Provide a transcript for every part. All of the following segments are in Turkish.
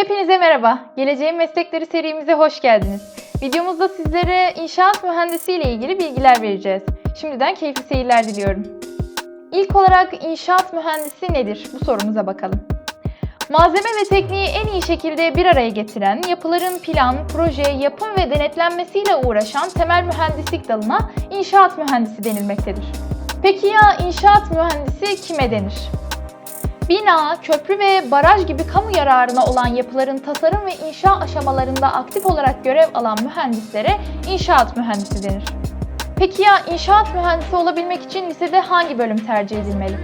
Hepinize merhaba. Geleceğin Meslekleri serimize hoş geldiniz. Videomuzda sizlere inşaat mühendisi ile ilgili bilgiler vereceğiz. Şimdiden keyifli seyirler diliyorum. İlk olarak inşaat mühendisi nedir? Bu sorumuza bakalım. Malzeme ve tekniği en iyi şekilde bir araya getiren, yapıların plan, proje, yapım ve denetlenmesiyle uğraşan temel mühendislik dalına inşaat mühendisi denilmektedir. Peki ya inşaat mühendisi kime denir? Bina, köprü ve baraj gibi kamu yararına olan yapıların tasarım ve inşa aşamalarında aktif olarak görev alan mühendislere inşaat mühendisi denir. Peki ya inşaat mühendisi olabilmek için lisede hangi bölüm tercih edilmeli?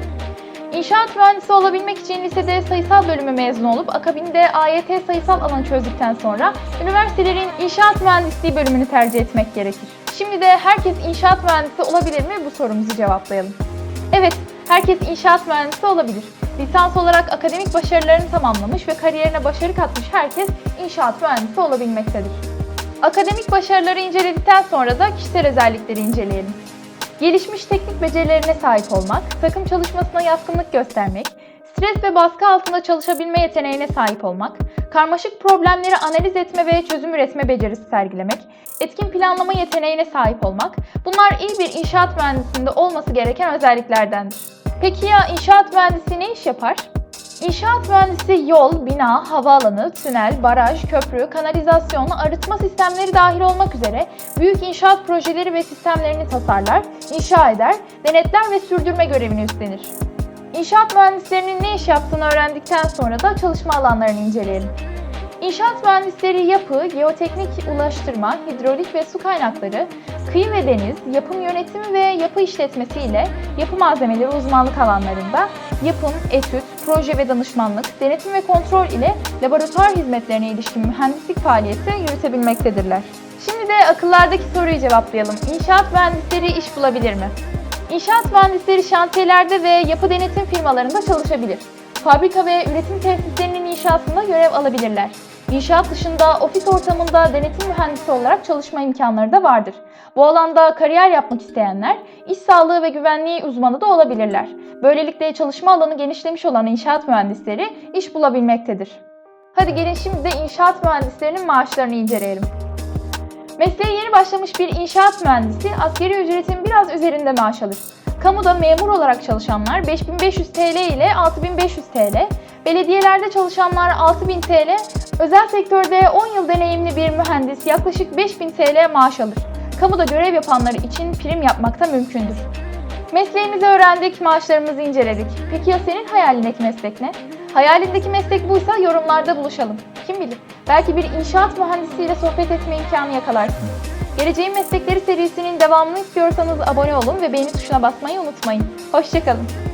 İnşaat mühendisi olabilmek için lisede sayısal bölümü mezun olup akabinde AYT sayısal alanı çözdükten sonra üniversitelerin inşaat mühendisliği bölümünü tercih etmek gerekir. Şimdi de herkes inşaat mühendisi olabilir mi bu sorumuzu cevaplayalım. Evet, herkes inşaat mühendisi olabilir. Lisans olarak akademik başarılarını tamamlamış ve kariyerine başarı katmış herkes inşaat mühendisi olabilmektedir. Akademik başarıları inceledikten sonra da kişisel özellikleri inceleyelim. Gelişmiş teknik becerilerine sahip olmak, takım çalışmasına yatkınlık göstermek, stres ve baskı altında çalışabilme yeteneğine sahip olmak, karmaşık problemleri analiz etme ve çözüm üretme becerisi sergilemek, etkin planlama yeteneğine sahip olmak, bunlar iyi bir inşaat mühendisinde olması gereken özelliklerdendir. Peki ya inşaat mühendisi ne iş yapar? İnşaat mühendisi yol, bina, havaalanı, tünel, baraj, köprü, kanalizasyon, arıtma sistemleri dahil olmak üzere büyük inşaat projeleri ve sistemlerini tasarlar, inşa eder, denetler ve sürdürme görevini üstlenir. İnşaat mühendislerinin ne iş yaptığını öğrendikten sonra da çalışma alanlarını inceleyelim. İnşaat mühendisleri yapı, geoteknik ulaştırma, hidrolik ve su kaynakları, kıyı ve deniz, yapım yönetimi ve yapı işletmesi ile yapı malzemeleri uzmanlık alanlarında yapım, etüt, proje ve danışmanlık, denetim ve kontrol ile laboratuvar hizmetlerine ilişkin mühendislik faaliyeti yürütebilmektedirler. Şimdi de akıllardaki soruyu cevaplayalım. İnşaat mühendisleri iş bulabilir mi? İnşaat mühendisleri şantiyelerde ve yapı denetim firmalarında çalışabilir. Fabrika ve üretim tesislerinin inşasında görev alabilirler. İnşaat dışında ofis ortamında denetim mühendisi olarak çalışma imkanları da vardır. Bu alanda kariyer yapmak isteyenler iş sağlığı ve güvenliği uzmanı da olabilirler. Böylelikle çalışma alanı genişlemiş olan inşaat mühendisleri iş bulabilmektedir. Hadi gelin şimdi de inşaat mühendislerinin maaşlarını inceleyelim. Mesleğe yeni başlamış bir inşaat mühendisi askeri ücretin biraz üzerinde maaş alır. Kamuda memur olarak çalışanlar 5500 TL ile 6500 TL, belediyelerde çalışanlar 6000 TL, özel sektörde 10 yıl deneyimli bir mühendis yaklaşık 5000 TL maaş alır. Kamuda görev yapanlar için prim yapmak da mümkündür. Mesleğimizi öğrendik, maaşlarımızı inceledik. Peki ya senin hayalindeki meslek ne? Hayalindeki meslek buysa yorumlarda buluşalım. Kim bilir, belki bir inşaat mühendisiyle sohbet etme imkanı yakalarsın. Geleceğin Meslekleri serisinin devamını istiyorsanız abone olun ve beğeni tuşuna basmayı unutmayın. Hoşçakalın.